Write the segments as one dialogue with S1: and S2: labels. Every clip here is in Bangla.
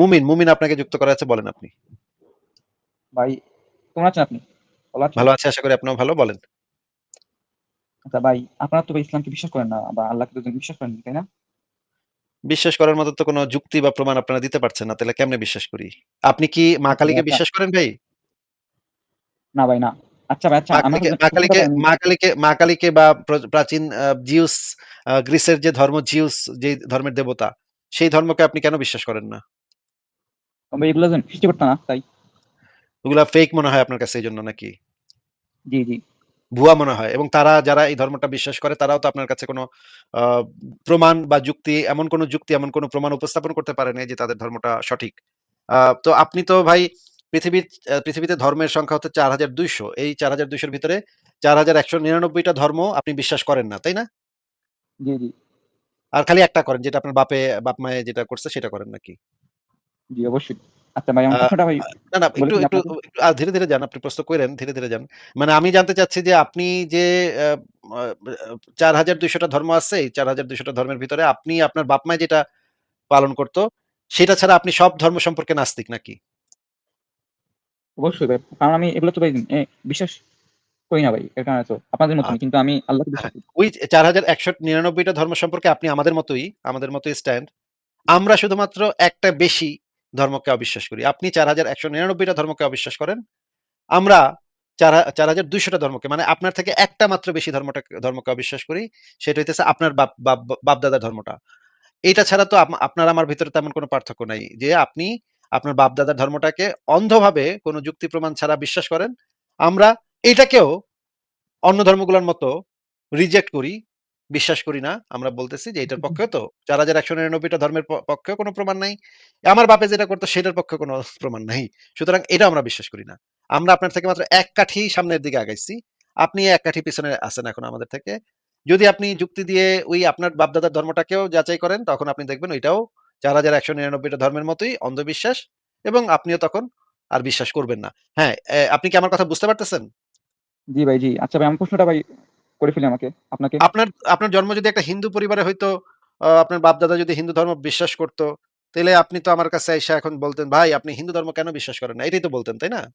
S1: মুমিন, মুমিন আপনাকে যুক্ত করা আছে বলেন আপনি।
S2: ভাই কেমন আছেন আপনি? ভালো
S1: আছি আশা করি আপনিও ভালো বলেন।
S2: আচ্ছা ভাই, আপনারা তো ইসলামকে বিশ্বাস করেন না বা আল্লাহকে তো বিশ্বাস করেন, তাই না?
S1: বিশ্বাস করার মতো তো কোনো যুক্তি বা প্রমাণ আপনারা দিতে পারছেন না। তাহলে কেমনে বিশ্বাস করি? আপনি কি মা
S2: আচ্ছা
S1: কালীকে
S2: আচ্ছা।
S1: বিশ্বাস করেন ভাই?
S2: না ভাই না। আচ্ছা ভাই আচ্ছা
S1: মা কালীকে মা কালীকে মা কালীকে বা প্রাচীন জিউস গ্রিসের যে ধর্ম জিউস যেই ধর্মের দেবতা, সেই ধর্মকে আপনি কেন বিশ্বাস করেন না?
S2: ভাই এগুলো যেন সৃষ্টিকর্তা না তাই।
S1: ওগুলা ফেক মনে হয় আপনার কাছে এইজন্য নাকি?
S2: জি, জি।
S1: ভুয়া মনে হয় এবং তারা যারা এই ধর্মটা বিশ্বাস করে তারাও তো আপনার কাছে কোনো প্রমাণ বা যুক্তি এমন কোনো যুক্তি, এমন কোনো প্রমাণ উপস্থাপন করতে পারে নাই যে তাদের ধর্মটা সঠিক। তো আপনি তো ভাই পৃথিবীর পৃথিবীতে ধর্মের সংখ্যা হচ্ছে ৪২০০ এই ৪২০০ র ভিতরে ৪১৯৯ টা ধর্ম আপনি বিশ্বাস করেন না, তাই না?
S2: জি, জি।
S1: আর খালি একটা করেন যেটা আপনার বাপে বাপ-মায়ে যেটা করছে সেটা করেন নাকি?
S2: জি, অবশ্যই। আচ্ছা ভাই
S1: আ
S2: আমার প্রশ্নটা ভাই
S1: না, না একটু, একটু,
S2: আপনাকে?
S1: একটু আ ধীরে, ধীরে যান। আপনি প্রশ্ন কইরেন, ধীরে, ধীরে যান। মানে আমি জানতে চাচ্ছি যে আপনি যে আ আ ৪২০০ ধর্ম আছে, এই ৪২০০ টা ধর্মের ভিতরে আপনি আপনার বাপ-মায়ে যেটা পালন করত, সেটা ছাড়া আপনি সব ধর্ম সম্পর্কে নাস্তিক নাকি?
S2: অবশ্যই ভাই। কারণ আমি এগুলো তো ভাই বিশ্বাস করি না ভাই। এর কারণে তো আপনাদের কিন্তু আমি আল্লাহকে
S1: হ্যাঁ,
S2: বিশ্বাস করি।
S1: ওই ৪১৯৯ টা ধর্ম সম্পর্কে আপনি আমাদের মতোই আমাদের মতই স্ট্যান্ড। আমরা শুধুমাত্র একটা বেশি ধর্মকে অবিশ্বাস করি। আপনি ৪১৯৯ টা ধর্মকে অবিশ্বাস করেন। আমরা চারা ৪২০০ টা ধর্মকে মানে আপনার থেকে একটা মাত্র বেশি ধর্মটাকে ধর্মকে অবিশ্বাস করি। সেটা হইতেছে আপনার বাপ বাপ বাপ-দাদার ধর্মটা। এইটা ছাড়া তো আপনার আমার ভিতরে তেমন কোনো পার্থক্য নাই। যে আপনি আপনার বাপ-দাদার ধর্মটাকে অন্ধভাবে কোনো যুক্তি প্রমাণ ছাড়া বিশ্বাস করেন। আমরা এটাকেও অন্য ধর্মগুলোর মতো রিজেক্ট করি, বিশ্বাস করি না। আমরা বলতেছি যে এটার পক্ষেও তো ৪১৯৯ টা ধর্মের প পক্ষেও কোনো প্রমাণ নাই। আমার বাপে যেটা করত সেটার পক্ষেও কোনো প্রমাণ নাই। সুতরাং এটাও আমরা বিশ্বাস করি না। আমরা আপনার থেকে মাত্র এক কাঠি সামনের দিকে আগাইছি। আপনি এক কাঠি পিছনে আছেন এখন আমাদের থেকে। যদি আপনি যুক্তি দিয়ে ওই আপনার বাপ-দাদার ধর্মটাকেও যাচাই করেন তখন আপনি দেখবেন ওইটাও ৪১৯৯ টা ধর্মের মতোই অন্ধবিশ্বাস এবং আপনিও তখন আর বিশ্বাস করবেন না। হ্যাঁ, আপনি কি আমার কথা বুঝতে পারতেছেন?
S2: জি ভাই, জি। আচ্ছা ভাই আমার প্রশ্নটা ভাই করে ফেলি আমাকে আপনাকে।
S1: আপনার আপনার জন্ম যদি একটা হিন্দু পরিবারে হইতো, আপনার বাপ-দাদা যদি হিন্দু ধর্ম বিশ্বাস করত, তাইলে আপনি তো আমার কাছে আইসা এখন বলতেন, "ভাই আপনি হিন্দু ধর্ম কেন বিশ্বাস করেন না?" এটাই তো বলতেন, তাই না?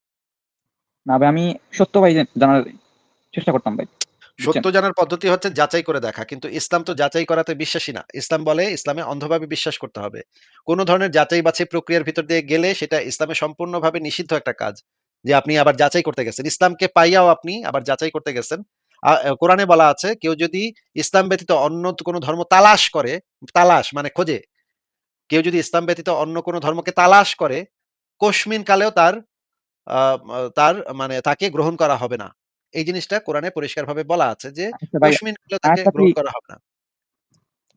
S2: না ভাই আমি সত্য ভাই জানার চেষ্টা করতাম ভাই।
S1: সত্য জানার পদ্ধতি হচ্ছে যাচাই করে দেখা। কিন্তু ইসলাম তো যাচাই করাতে বিশ্বাসী না। ইসলাম বলে ইসলামে অন্ধভাবে বিশ্বাস করতে হবে। কোন ধরনের যাচাই বাছাই প্রক্রিয়ার ভিতর দিয়ে গেলে সেটা ইসলামে সম্পূর্ণভাবে নিষিদ্ধ একটা কাজ। যে আপনি আবার যাচাই করতে গেছেন। ইসলামকে পাইয়াও আপনি আবার যাচাই করতে গেছেন। কোরআনে বলা আছে কেউ যদি ইসলাম ব্যতীত অন্য কোনো ধর্ম তালাশ করে, তালাশ মানে খোঁজে। কেউ যদি ইসলাম ব্যতীত অন্য কোন ধর্মকে তালাশ করে, কশমিন কালেও তার তার মানে তাকে গ্রহণ করা হবে না। এই জিনিসটা কোরআনে পরিষ্কারভাবে বলা আছে যে,
S2: আচ্ছা
S1: কশমিন কালেও তাকে গ্রহণ করা হবে না।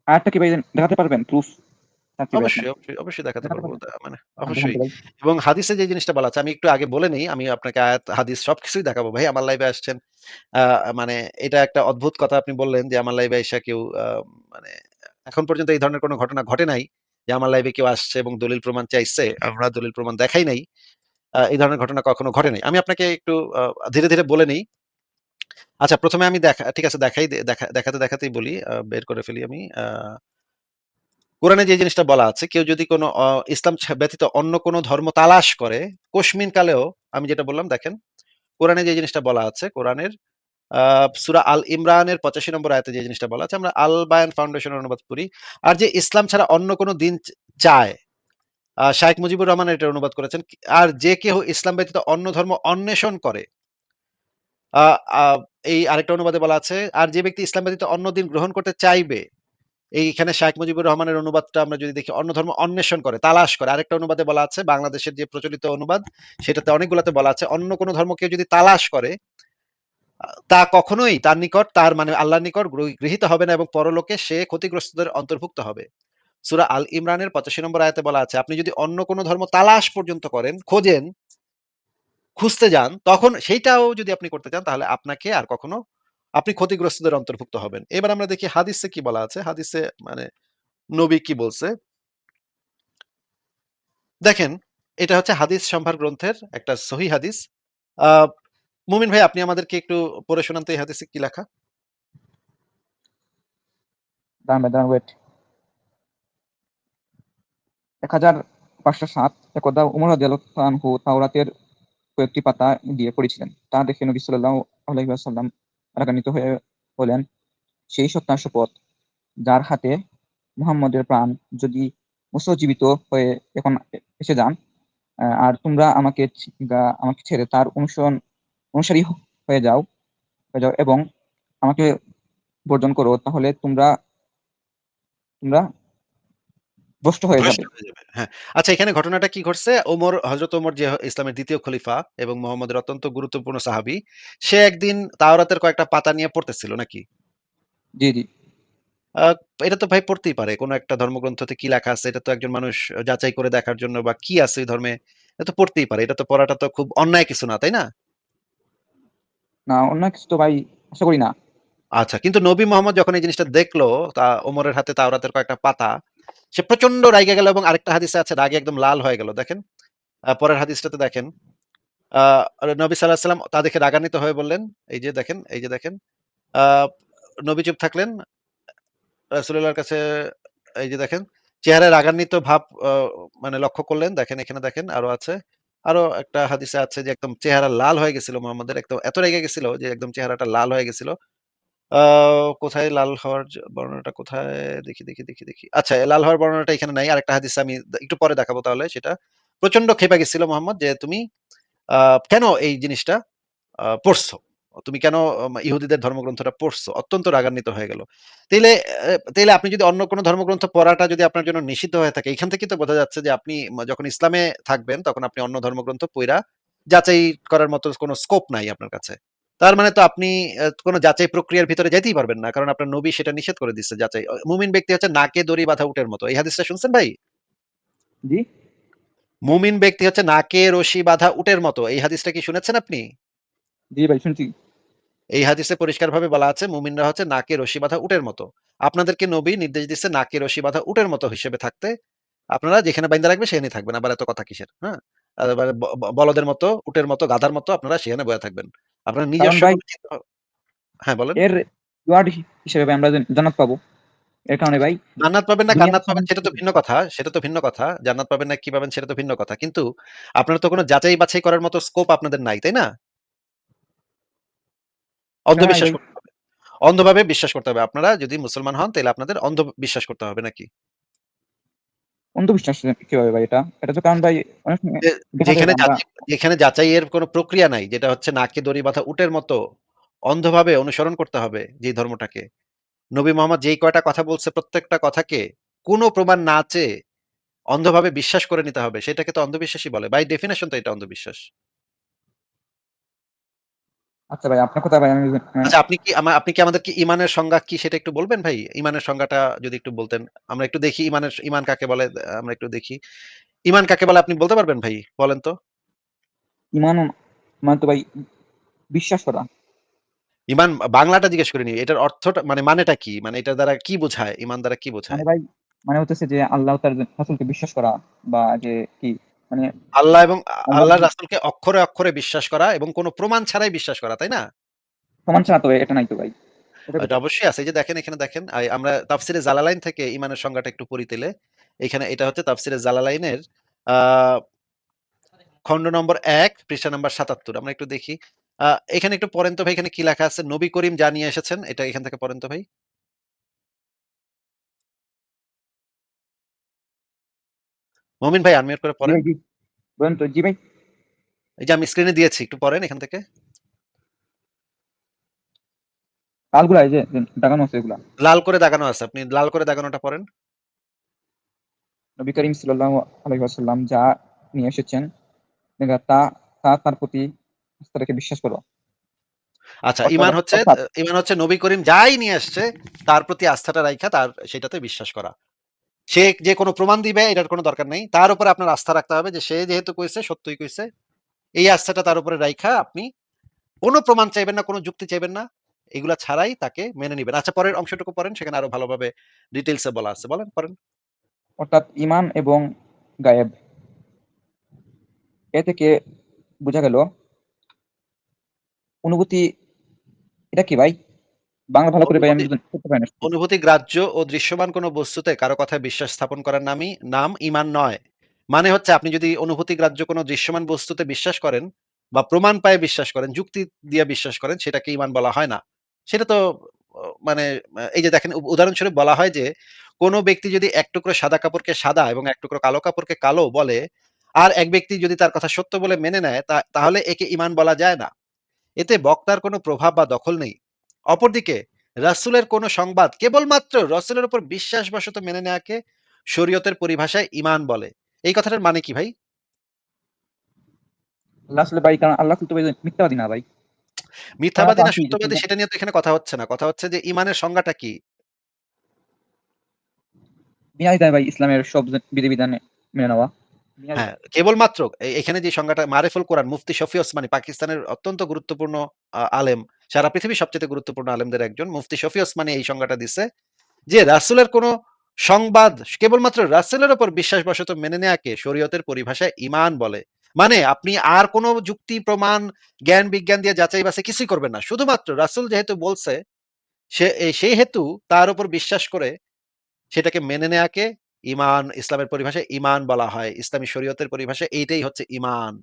S2: আরেকটা কি ভাই দেখাতে পারবেন প্রুফ? চাচ্ছি
S1: অবশ্যই, অবশ্যই, অবশ্যই দেখাতে
S2: দেখাতে
S1: পারব। মানে অবশ্যই। এবং হাদিসে যে জিনিসটা বলা আছে আমি একটু আগে বলে নেই। আমি আপনাকে আয়াত, হাদিস সবকিছুই দেখাবো ভাই। আমার লাইভে আসছেন। মানে এটা একটা অদ্ভুত কথা আপনি বললেন যে, আমার লাইভে আইসা কেউ মানে এখন পর্যন্ত এই ধরনের কোন ঘটনা ঘটে নাই। যে আমার লাইভে কেউ আসছে এবং দলিল প্রমাণ চাইছে। আমরা দলিল প্রমাণ দেখাই নাই। এই ধরনের ঘটনা কখনো ঘটে নাই। আমি আপনাকে একটু ধীরে, ধীরে বলে নেই। আচ্ছা প্রথমে আমি দেখা ঠিক আছে দেখাই দেখাতে, দেখাতেই বলি। বের করে ফেলি আমি। আ কোরআনে যে জিনিসটা বলা আছে, কেউ যদি কোনো ইসলাম ব্যতীত অন্য কোনো ধর্ম তালাশ করে, কশমিন কালেও আমি যেটা বললাম দেখেন, কোরআনে যে জিনিসটা বলা আছে, কোরআনের সূরা আল ইমরানের ৮৫ নম্বর আয়াতে যে জিনিসটা বলা আছে, আমরা আল বায়ান ফাউন্ডেশনের অনুবাদ করি। আর যে ইসলাম ছাড়া অন্য কোনো দিন চায়, আ শায়েখ মুজিবুর রহমান এটা অনুবাদ করেছেন। আর যে কেহ ইসলাম ব্যতীত অন্য ধর্ম অন্বেষণ করে এই আরেকটা অনুবাদে বলা আছে, আর যে ব্যক্তি ইসলাম ব্যতীত অন্য দিন গ্রহণ করতে চাইবে, এইখানে শায়েখ মুজিবুর রহমানের অনুবাদটা আমরা যদি দেখি অন্য ধর্ম অন্বেষণ করে, তালাশ করে। আরেকটা অনুবাদে বলা আছে বাংলাদেশের যে প্রচলিত অনুবাদ, সেটাতে অনেকগুলাতে বলা আছে অন্য কোন ধর্ম কেউ যদি তালাশ করে, তা কখনোই তার নিকট তার মানে আল্লাহর নিকট গৃহীত হবে না এবং পরলোকে সে ক্ষতিগ্রস্তদের অন্তর্ভুক্ত হবে। সুরা আল ইমরানের ৮৫ নম্বর আয়াতে বলা আছে, আপনি যদি অন্য কোন ধর্ম তালাশ পর্যন্ত করেন, খোঁজেন, খুঁজতে যান, তখন সেইটাও যদি আপনি করতে চান তাহলে আপনাকে আর কখনো আপনি ক্ষতিগ্রস্তদের অন্তর্ভুক্ত হবেন। এবার আমরা দেখি হাদিসে কি বলা আছে। হাদিসে মানে নবী কি বলছে? দেখেন, এটা হচ্ছে হাদিস সম্ভার গ্রন্থের একটা সহিহ হাদিস। মুমিন ভাই আপনি আমাদেরকে একটু পড়ে শোনান তো এই হাদিসে কি লেখা?
S2: দাঁড়ান ওয়েট। ১০০০ সাত একদা উমর আনহু তাওরাতের কয়েকটি পাতা দিয়ে পড়েছিলেন তা দেখে নবী সাল্লাল্লাহু আলাইহি ওয়াসাল্লাম রাগান্বিত হয়ে হলেন। সেই সত্যার শপথ যার হাতে মুহাম্মদের প্রাণ যদি মুসজীবিত হয়ে এখন এসে যান আর তোমরা আমাকে আমাকে ছেড়ে তার অনুসরণ, অনুসারী হয়ে যাও হয়ে যাও এবং আমাকে বর্জন করো, তাহলে তোমরা তোমরা ভ্রষ্ট হয়ে যাবে
S1: হ্যাঁ। আচ্ছা এখানে ঘটনাটা কি ঘটছে? ওমর হযরত ওমর যে ইসলামের ২য় খলিফা এবং মুহাম্মদের অত্যন্ত গুরুত্বপূর্ণ সাহাবী। সে একদিন তাওরাতের কয়েকটা পাতা নিয়ে পড়তেছিল নাকি?
S2: জি জি
S1: এটা তো ভাই পড়তেই পারে। কোন একটা ধর্মগ্রন্থতে কি লেখা আছে এটা তো একজন মানুষ যাচাই করে দেখার জন্য বা কি আছে ওই ধর্মে এটা তো পড়তেই পারে। এটা তো পড়াটা তো খুব অন্যায় কিছু না, তাই না?
S2: না অন্য কিছু তো ভাই আশা করি না
S1: আচ্ছা কিন্তু নবী মোহাম্মদ যখন এই জিনিসটা দেখল তা ওমরের হাতে তাওরাতের কয়েকটা পাতা, সে প্রচণ্ড রাইগা গেল এবং আরেকটা হাদিসে আছে রাগে একদম লাল হয়ে গেল। দেখেন। পরের হাদিসটাতে দেখেন। আ নবী ওয়াসাল্লাম তা দেখে রাগান্বিত হয়ে বললেন, এই যে দেখেন, এই যে দেখেন। নবী চুপ থাকলেন। রাসূলুল্লাহর কাছে এই যে দেখেন, চেহারায় রাগান্বিত ভাব মানে লক্ষ্য করলেন। দেখেন এখানে দেখেন আরও আছে। আরও একটা হাদিসে আছে যে একদম চেহারা লাল হয়ে গেছিল মোহাম্মদের একদম এত রেগে গেছিল যে একদম চেহারাটা লাল হয়ে গেছিল। কোথায় লাল হওয়ার বর্ণনাটা কোথায়? দেখি, দেখি, দেখি, দেখি। আচ্ছা লাল হওয়ার বর্ণনাটা এখানে নাই। আরেকটা হাদিসে আমি একটু পরে দেখাবো তাহলে সেটা। প্রচণ্ড ক্ষেপে গেছিল মুহাম্মদ যে তুমি কেন এই জিনিসটা পড়ছো? তুমি কেন ইহুদীদের ধর্মগ্রন্থটা পড়ছো? অত্যন্ত রাগান্বিত হয়ে গেল। তাইলে এ তাইলে আপনি যদি অন্য কোন ধর্মগ্রন্থ পড়াটা যদি আপনার জন্য নিষিদ্ধ হয়ে থাকে, এখান থেকেই তো বোঝা যাচ্ছে যে আপনি যখন ইসলামে থাকবেন তখন আপনি অন্য ধর্মগ্রন্থ পইড়া যাচাই করার মতো কোনো স্কোপ নাই আপনার কাছে। তার মানে তো আপনি কোন যাচাই প্রক্রিয়ার ভিতরে যাইতেই পারবেন না। কারণ আপনার নবী সেটা নিষেধ করে দিচ্ছে যাচাই। মুমিন ব্যক্তি হচ্ছে নাকে দড়ি বাঁধা উটের মতো। এই হাদিসটা শুনছেন ভাই?
S2: জি
S1: মুমিন ব্যক্তি হচ্ছে নাকে রশি বাঁধা উটের মতো। এই হাদিসটা কি শুনেছেন আপনি?
S2: জি ভাই শুনছি
S1: এই হাদিসে পরিষ্কারভাবে বলা আছে মুমিনরা হচ্ছে নাকে রশি বাঁধা উটের মতো। আপনাদেরকে নবী নির্দেশ দিচ্ছে নাকে রশি বাঁধা উটের মতো হিসেবে থাকতে। আপনারা যেখানে বাইন্ধা রাখবে সেখানেই থাকবেন। আবার এত কথা কিসের? হ্যাঁ? বলদের মতো, উটের মতো, গাধার মতো আপনারা সেখানে বয়ে থাকবেন। আপনার নিজস্ব হ্যাঁ বলেন।
S2: এর রিওয়ার্ড হিসেবে আমরা জান্নাত পাবো এর কারণে ভাই
S1: জান্নাত পাবেন না কান্নাত পাবেন সেটা তো ভিন্ন কথা। সেটা তো ভিন্ন কথা। জান্নাত পাবেন না কি পাবেন সেটা তো ভিন্ন কথা। কিন্তু আপনারা তো কোনো যাচাই বাছাই করার মতো স্কোপ আপনাদের নাই, তাই না? অন্ধবিশ্বাস
S2: ভাই।
S1: অন্ধভাবে বিশ্বাস করতে হবে। আপনারা যদি মুসলমান হন তাহলে আপনাদের অন্ধ বিশ্বাস করতে হবে নাকি?
S2: অন্ধবিশ্বাস কীভাবে ভাই এটা? এটা তো কারণ ভাই অনেক
S1: যেখানে যাচাই যেখানে যাচাইয়ের কোনো প্রক্রিয়া নাই, যেটা হচ্ছে নাকে দড়ি বাঁধা উটের মতো অন্ধভাবে অনুসরণ করতে হবে যে ধর্মটাকে। নবী মোহাম্মদ যেই কয়টা কথা বলছে প্রত্যেকটা কথাকে কোনো প্রমাণ না চেয়ে অন্ধভাবে বিশ্বাস করে নিতে হবে। সেটাকে তো অন্ধবিশ্বাসই বলে। বাই ডেফিনেশন তো এটা অন্ধবিশ্বাস।
S2: আচ্ছা ভাই আপনার কথা ভাই আমি
S1: আচ্ছা আপনি কি আপনি কি আমাদেরকে ঈমানের সংজ্ঞা কি সেটা একটু বলবেন ভাই? ঈমানের সংজ্ঞাটা যদি একটু বলতেন। আমরা একটু দেখি ঈমানের ঈমান কাকে বলে আমরা একটু দেখি। ঈমান কাকে বলে আপনি বলতে পারবেন ভাই? বলেন তো।
S2: ইমান মানে তো ভাই বিশ্বাস করা।
S1: ঈমান বাংলাটা জিজ্ঞেস করে করিনি। এটার অর্থটা মানে মানেটা কি? মানে এটার দ্বারা কি বোঝায়? ইমান দ্বারা কি বোঝায়?
S2: মানে ভাই মানে হতেছে যে আল্লাহ তার রাসূলকে বিশ্বাস করা বা যে কি মানে
S1: আল্লাহ এবং আল্লাহর রাসূলকে অক্ষরে, অক্ষরে বিশ্বাস করা এবং কোন প্রমাণ ছাড়াই বিশ্বাস করা, তাই না?
S2: প্রমাণ ছাড়া তো এটা নাই তো ভাই। এটা
S1: অবশ্যই আছে। এই যে দেখেন এখানে দেখেন আমরা তাফসিরে জালালাইন থেকে ঈমানের সংজ্ঞাটা একটু পড়ি তাইলে। এখানে এটা হচ্ছে তাফসিরে জালালাইনের আ খন্ড নম্বর ১ পৃষ্ঠা নম্বর ৭৭ আমরা একটু দেখি। এখানে একটু পড়েন তো ভাই এখানে কি লেখা আছে? নবী করিম যা নিয়ে এসেছেন এটা এখান থেকে পড়েন তো ভাই। মমিন ভাই আনমিউট করে পড়েন।
S2: বলেন তো জি ভাই।
S1: এই যে আমি স্ক্রিনে দিয়েছি একটু পড়েন এখান থেকে।
S2: তালগুলা এই যে দাগানো আছে এগুলা।
S1: লাল করে দাগানো আছে। আপনি লাল করে দাগানোটা পড়েন।
S2: নবী করিম সাল্লাল্লাহু আলাইহি ওয়াসাল্লাম যা নিয়ে এসেছেন তা তা তার প্রতি আস্থা রেখে বিশ্বাস করো।
S1: আচ্ছা ইমান হচ্ছে ইমান হচ্ছে নবী করিম যাই নিয়ে আসছে তার প্রতি আস্থাটা রাইখা তার সেটাতে বিশ্বাস করা। সে যে কোনো প্রমাণ দিবে এটার কোনো দরকার নেই তার উপরে আপনার আস্থা রাখতে হবে যে সে যেহেতু কইছে সত্যই কইছে। এই আস্থাটা তার উপরে রাইখা আপনি কোন প্রমাণ চাইবেন না, কোনো যুক্তি চাইবেন না। এগুলা ছাড়াই তাকে মেনে নিবেন। আচ্ছা পরের অংশটুকু পড়েন সেখানে আরও ভালোভাবে ডিটেইলস বলা আছে। বলেন পড়েন।
S2: অর্থাৎ ঈমান এবং গায়েব। এ থেকে বোঝা গেল অনুভূতি এটা কি ভাই? বাংলা ভালো করে ভাই আমি
S1: অনুভূতি
S2: করতে পারি না।
S1: অনুভূতি গ্রাহ্য ও দৃশ্যমান কোন বস্তুতে কারও কথায় বিশ্বাস স্থাপন করার নামই নাম ঈমান নয়। মানে হচ্ছে আপনি যদি অনুভূতিগ্রাহ্য কোনো দৃশ্যমান বস্তুতে বিশ্বাস করেন বা প্রমাণ পায়ে বিশ্বাস করেন, যুক্তি দিয়ে বিশ্বাস করেন সেটাকে ঈমান বলা হয় না। সেটা তো মানে এই যে দেখেন উদাহরণস্বরূপ বলা হয় যে, কোনো ব্যক্তি যদি এক টুকরো সাদা কাপড়কে সাদা এবং এক টুকরো কালো কাপড়কে কালো বলে, আর এক ব্যক্তি যদি তার কথা সত্য বলে মেনে নেয় তা তাহলে একে ইমান বলা যায় না। এতে বক্তার কোনো প্রভাব বা দখল নেই। অপরদিকে রাসূলের কোনো সংবাদ কেবলমাত্র রাসূলের উপর বিশ্বাসবশত মেনে নেয়াকে শরীয়তের পরিভাষায় ঈমান বলে। এই কথাটার মানে কি ভাই?
S2: ভাই কারণ আল্লাহ মিথ্যাবাদী না ভাই।
S1: মিথ্যাবাদী না সত্যবাদী সেটা নিয়ে তো এখানে কথা হচ্ছে না। কথা হচ্ছে যে ঈমানের সংজ্ঞাটা কি?
S2: ভাই ইসলামের সব মেনে নেওয়া।
S1: হ্যাঁ, কেবলমাত্র এখানে যে সংজ্ঞাটা মারেফুল কোরআন মুফতি শফি ওসমানী পাকিস্তানের অত্যন্ত গুরুত্বপূর্ণ আলেম, সারা পৃথিবীর সবচাইতে গুরুত্বপূর্ণ আলেমদের একজন মুফতি শফি ওসমানী এই সংজ্ঞাটা দিছে যে রাসূলের কোনো সংবাদ কেবলমাত্র রাসূলের উপর বিশ্বাসবশত মেনে নেয়াকে শরীয়তের পরিভাষায় ঈমান বলে। মানে আপনি আর কোনো যুক্তি, প্রমাণ, জ্ঞান, বিজ্ঞান দিয়ে যাচাই-বাছাই কিছুই করবেন না। শুধুমাত্র রাসূল যেহেতু বলছে সে সেই হেতু তার উপর বিশ্বাস করে সেটাকে মেনে নেয়াকে ইমান ইসলামের পরিভাষায় ইমান বলা হয়। ইসলামী শরীয়তের পরিভাষায় এইটাই হচ্ছে ইমান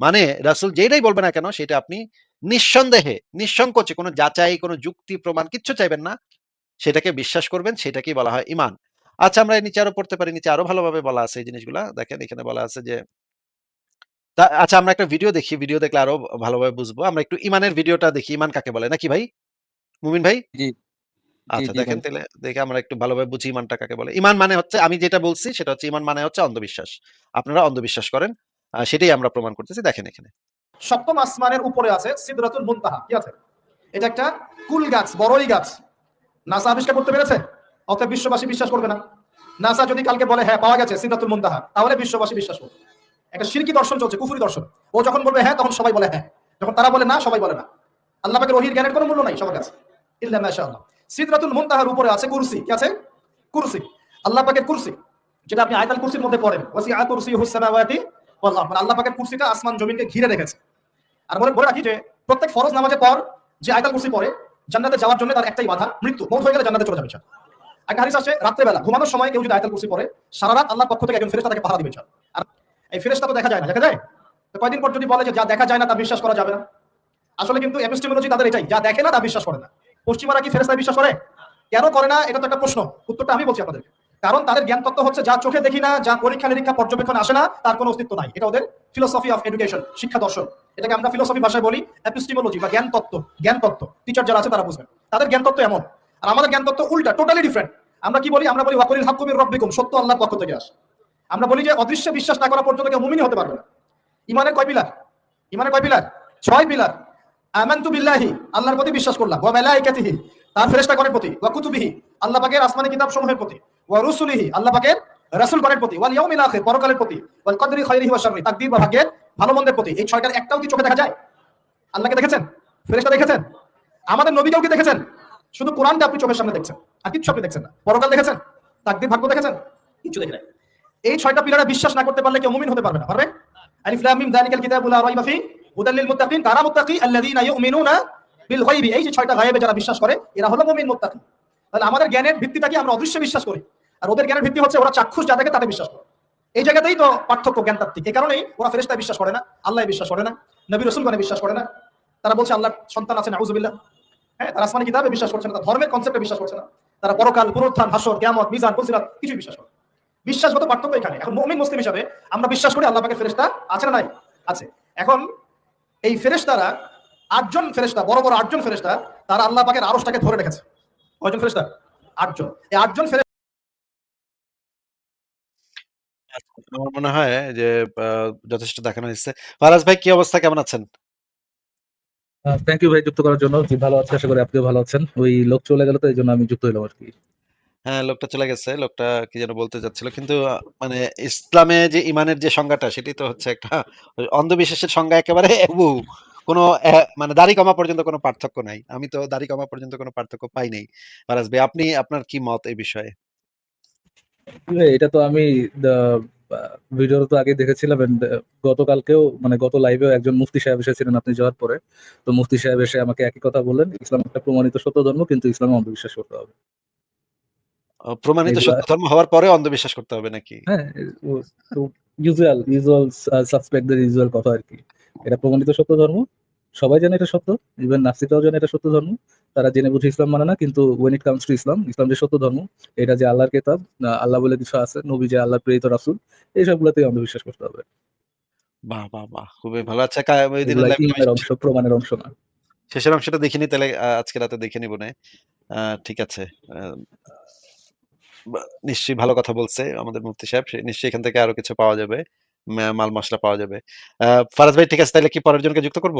S1: মানে রাসূল যেটাই বলবে না কেন সেটা আপনি নিঃসন্দেহে, নিঃসংকোচে কোনো যাচাই, কোনো যুক্তি, প্রমাণ কিচ্ছু চাইবেন না। সেটাকে বিশ্বাস করবেন সেটাকেই বলা হয় ঈমান। আচ্ছা আমরা নিচে আরও পড়তে পারি। নিচে আরও ভালোভাবে বলা আছে এই জিনিসগুলা। দেখেন এখানে বলা আছে যে আচ্ছা আমরা একটা ভিডিও দেখি। ভিডিও দেখলে আরও ভালোভাবে বুঝব। আমরা একটু ইমানের ভিডিওটা দেখি। ইমান কাকে বলে? নাকি ভাই? মুমিন ভাই? আচ্ছা দেখেন তাহলে দেখে আমরা একটু ভালোভাবে বুঝি ইমানটা কাকে বলে। ইমান মানে হচ্ছে আমি যেটা বলছি সেটা হচ্ছে ইমান মানে হচ্ছে অন্ধবিশ্বাস। আপনারা অন্ধবিশ্বাস করেন। সেটাই আমরা প্রমাণ করতেছি। দেখেন এখানে।
S3: সপ্তম আসমানের উপরে আছে সিদরাতুল মুনতাহা। কি আছে? এটা একটা কুল গাছ, বড়ই গাছ। নাসা আবিষ্কার করতে পেরেছে? অতএব বিশ্ববাসী বিশ্বাস করবে না। নাসা যদি কালকে বলে হ্যাঁ পাওয়া গেছে সিদরাতুল মুনতাহা তাহলে বিশ্ববাসী বিশ্বাস করবে। একটা শিরকি দর্শন চলছে, কুফুরি দর্শন। ও যখন বলবে হ্যাঁ তখন সবাই বলে হ্যাঁ যখন তারা বলে, না সবাই বলে, না আল্লাহ পাকের ওহির জ্ঞানের কোনো মূল্য নাই সবার কাছে। ইল্লা মাশাআল্লাহ। সিদরাতুল মুনতাহার উপরে আছে কুরসি। কি আছে? কুরসি। আল্লাহ পাকের কুরসি, যেটা আপনি আয়াতুল কুরসির মধ্যে পড়েন। ওয়াসিআ কুরসিয়ুহুস সামাওয়াতি ওয়াল মানে আল্লাহ পাকের কুরসিটা আসমান জমিনকে ঘিরে রেখেছে। আর বলে বলে রাখি যে, প্রত্যেক ফরজ নামাজের পর যে আয়তাল কুরসি পড়ে, জান্নাতে যাওয়ার জন্য তার একটাই বাধা, মৃত্যু। মৌত হয়ে গেলে জান্নাতে চলে যাবে। একটা হাদিস আছে রাত্রে বেলা ঘুমানোর সময় কেউ যদি আয়তাল কুরসি পরে সারা রাত আল্লাহর পক্ষ থেকে একজন ফেরেশতা তাকে পাহারা দিবে। আর এই ফেরেস্তা তো দেখা যায় না, দেখা যায়? তো কয়দিন পর যদি বলে যে যা দেখা যায় না তা বিশ্বাস করা যাবে না। আসলে কিন্তু এপিস্টেমোলজি তাদের এটাই, যা দেখে না তা বিশ্বাস করে না। পশ্চিমারা কি ফেরেশতা বিশ্বাস করে? কেন করে না? এটা তো একটা প্রশ্ন। উত্তরটা আমি বলছি আপনাদেরকে। কারণ তাদের জ্ঞান তত্ত্ব হচ্ছে, যা চোখে দেখি না, যা পরীক্ষা নিরীক্ষা পর্যবেক্ষণ আসে না, তার কোনো অস্তিত্ব নাই। এটা ওদের ফিলোসফি অফ এডুকেশন শিক্ষা দর্শন। এটাকে আমরা ফিলোসফি ভাষায় বলি এপিস্টিমোলজি বা জ্ঞান তত্ত্ব জ্ঞান তত্ত্ব। টিচার যারা আছে তারা বুঝবেন। তাদের জ্ঞান তত্ত্ব এমন। আর আমাদের জ্ঞান তত্ত্ব উল্টা টোটালি ডিফারেন্ট আমরা কি বলি? আমরা বলি, ওয়াকুলিল হাক্কুমির রব্বিকুম সত্য আল্লাহর পক্ষ থেকে আসে। আমরা বলি যে, অদৃশ্য বিশ্বাস না করা পর্যন্ত কেউ মুমিনই হতে পারবে না। ইমানের কয় পিলার? ইমানের কয় পিলার? ছয় পিলার। আমানতু বিল্লাহি, আল্লাহর প্রতি বিশ্বাস করলাম। ওয়া মালাইকাতিহি, তার ফেরেশতাগণের প্রতি। ওয়া কুতুবিহি আল্লাহ পাকের আসমানি কিতাব সমূহের প্রতি, ওয়া রুসুলিহি আল্লাহ পাকের রাসূলগণের প্রতি, ওয়াল ইয়াউমিল আখির পরকালের প্রতি, ওয়াল কদরি খাইরিহি ওয়া শাররি, তাকদীর বা ভাগ্যের ভালো মন্দের প্রতি। এই ছয়টার একটাও কি চোখে দেখা যায়? আল্লাহকে দেখেছেন? ফেরেশতা দেখেছেন? আমাদের নবীকেও কি দেখেছেন? শুধু কোরআনটা আপনি চোখের সামনে দেখছেন, আর কিচ্ছু আপনি দেখছেন না। পরকাল দেখেছেন? তাকদীর ভাগ্য দেখেছেন? কিছু দেখে এই ছয়টা পিলারে বিশ্বাস না করতে পারলে কেউ মুমিন হতে পারবে না, পারবে? আলিফ লাম মিম, যালিকাল কিতাবু রাইবা ফি, হুদাল মুত্তাকিন তারা মুত্তাকি? আল্লাযীনা ইউমিনুনা বিল গায়বি। এই যে ছয়টা গায়েবে যারা বিশ্বাস করে, এরা হলো মুমিন মুত্তাকি। তাহলে আমাদের জ্ঞানের ভিত্তিটা কি আমরা অদৃশ্য বিশ্বাস করি। আর ওদের জ্ঞানের ভিত্তি হচ্ছে ওরা চাক্ষুষ যা দেখে তাতে বিশ্বাস করে। এই জায়গাতেই তো পার্থক্য জ্ঞান তাত্ত্বিক এই কারণেই ওরা ফেরেশতায় বিশ্বাস করে না আল্লাহ বিশ্বাস করে না, নবী রাসূলগণে বিশ্বাস করে না। তারা বলছে আল্লাহ সন্তান আছে, নাউজুবিল্লাহ। হ্যাঁ তারা আসমানি কিতাবে বিশ্বাস করছে না ধর্মের কনসেপ্টে বিশ্বাস করছে না। তারা পরকাল, পুনরুত্থান, হাসর, কিয়ামত, মিজান ফুলসিরাত কিছুই বিশ্বাস করে বিশ্বাসগত পার্থক্য এখানে। এখন মুমিন মুসলিম হিসাবে আমরা বিশ্বাস করি আল্লাহ পাকের ফেরেশতা আছে না নাই? আছে। এখন এই ফেরেশতারা আটজন ফেরেশতা, বড় বড় আটজন ফেরেশতা, তারা আল্লাহ পাকের আরশটাকে ধরে রেখেছে। কয়জন ফেরেশতা আটজন এই আটজন
S1: আমার মনে হয় যে যথেষ্ট দেখানো হয়েছে। ফারাজ ভাই কি অবস্থা? কেমন আছেন?
S4: থ্যাংক ইউ ভাই যুক্ত করার জন্য। জি ভালো আছি। আশা করি আপনিও ভালো আছেন। ওই লোক চলে গেল তো এইজন্য আমি যুক্ত হইলাম আরকি।
S1: হ্যাঁ, লোকটা চলে গেছে। লোকটা কি যেন বলতে চাচ্ছিল। কিন্তু মানে ইসলামে যে ইমানের যে সংজ্ঞাটা সেটি তো হচ্ছে একটা অন্ধবিশ্বাসের সংজ্ঞা একেবারে। কোনো মানে দাড়ি কমা পর্যন্ত কোনো পার্থক্য নাই। আমি তো দাড়ি কমা পর্যন্ত কোনো পার্থক্য পাই নাই। ফারাজ ভাই আপনি আপনার কি মত এই বিষয়ে?
S4: এটা তো আমি ভিডিওটা তো আগেই দেখেছিলাম গতকালকেও মানে গত লাইভেও একজন মুফতি সাহেব এসেছিলেন আপনি যাওয়ার পরে। তো মুফতি সাহেব এসে আমাকে একই কথা বললেন। ইসলাম একটা প্রমাণিত সত্য ধর্ম কিন্তু ইসলামে অন্ধবিশ্বাস করতে হবে।
S1: প্রমাণিত সত্য ধর্ম হওয়ার পরে অন্ধবিশ্বাস করতে হবে নাকি?
S4: হ্যাঁ, ইউজুয়াল ইউজুয়াল সাসপেক্টদের ইউজুয়াল কথা আরকি। এটা প্রমাণিত সত্য ধর্ম। সবাই জানে এটা সত্য। ইভেন নাস্তিকরাও জানে এটা সত্য ধর্ম। তারা জেনে বুঝে ইসলাম মানে না। কিন্তু when it comes to ইসলাম, ইসলাম যে সত্য ধর্ম, এটা যে আল্লাহর কেতাব, আল্লাহ বলে কিছু আছে, নবী যে আল্লাহর প্রেরিত রাসূল, এইসবগুলাতেই অন্ধবিশ্বাস করতে হবে।
S1: বাহ! বাহ! বাহ! খুবই ভালো। আচ্ছা
S4: অংশ, প্রমাণের অংশ না।
S1: শেষের অংশটা দেখিনি তাইলে আ আজকে রাতে দেখে নিবনে। আ ঠিক আছে। নিশ্চয়ই ভালো কথা বলছে আমাদের মুফতি সাহেব। নিশ্চয়ই এখান থেকে আরও কিছু পাওয়া যাবে। মাল মশলা পাওয়া যাবে। ফারাজ ভাই ঠিক আছে তাহলে কি পরের জনকে যুক্ত করব?